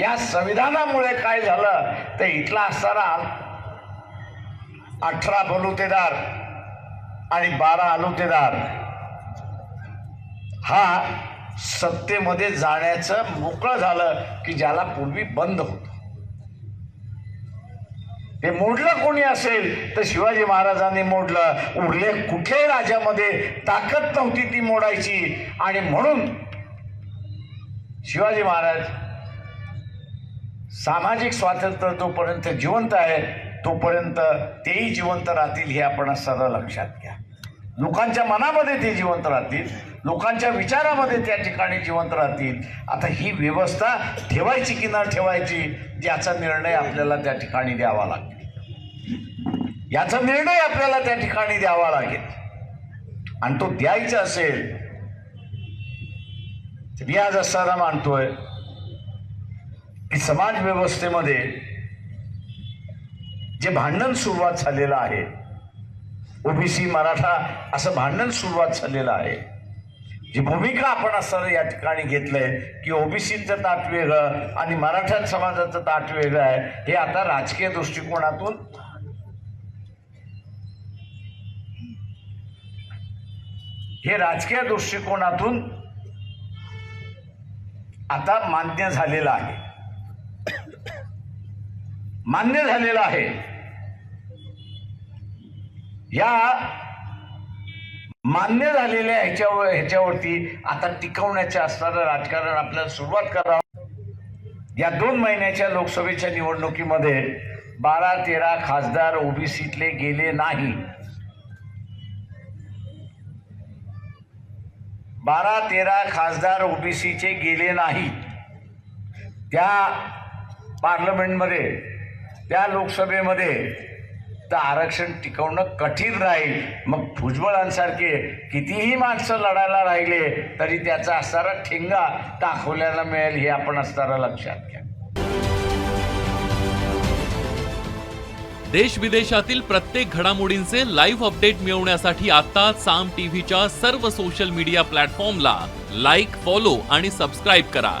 या संविधानामुळे काय झालं तर इथला असताना अठरा बलुतेदार आणि बारा अलुतेदार हा सत्तेमध्ये जाण्याचं मोकळं झालं की ज्याला पूर्वी बंद होतं. ते मोडलं कोणी असेल तर शिवाजी महाराजांनी मोडलं. उरले कुठल्याही राज्यामध्ये ताकद नव्हती ती मोडायची. आणि म्हणून शिवाजी महाराज सामाजिक स्वातंत्र्य जोपर्यंत जिवंत आहे तोपर्यंत तेही जिवंत राहतील हे आपण सर्व लक्षात घ्या. लोकांच्या मनामध्ये ते जिवंत राहतील लोकांच्या विचारामध्ये त्या ठिकाणी जिवंत राहतील. आता ही व्यवस्था ठेवायची की न ठेवायची याचा निर्णय आपल्याला त्या ठिकाणी द्यावा लागेल. याचा निर्णय आपल्याला त्या ठिकाणी द्यावा लागेल. आणि तो द्यायचा असेल तर मी आज असताना मानतोय की समाज व्यवस्थेमध्ये जे भांडण सुरुवात झालेलं आहे ओबीसी मराठा असं भांडण सुरुवात झालेलं आहे. जी भूमिका आपण असताना या ठिकाणी घेतलंय की ओबीसीचं ताट वेगळं आणि मराठा समाजाचं ताट वेगळं आहे हे आता राजकीय दृष्टिकोनातून हे राजकीय दृष्टिकोनातून आता मान्य झालेलं आहे. मान्य झालेलं आहे. या मान्य झालेल्या ह्याच्यावर ह्याच्यावरती आता टिकवण्याच्या असणारं राजकारण आपल्याला सुरुवात करावं या दोन महिन्याच्या लोकसभेच्या निवडणुकीमध्ये बारा तेरा खासदार ओबीसीतले गेले नाही. बारा तेरा खासदार ओबीसीचे गेले नाही. त्या पार्लमेंटमध्ये त्या लोकसभेमध्ये तर आरक्षण टिकवणं कठीण राहील. मग भुजबळांसारखे कितीही माणसं लढायला राहिले तरी त्याचा असणारा ठेंगा दाखवल्याला मिळेल हे आपण असणारा लक्षात घ्या. देश विदेशातील प्रत्येक घडामोडींचे लाईव्ह अपडेट मिळवण्यासाठी आता साम टीव्हीच्या सर्व सोशल मीडिया प्लॅटफॉर्मला लाईक फॉलो आणि सबस्क्राईब करा.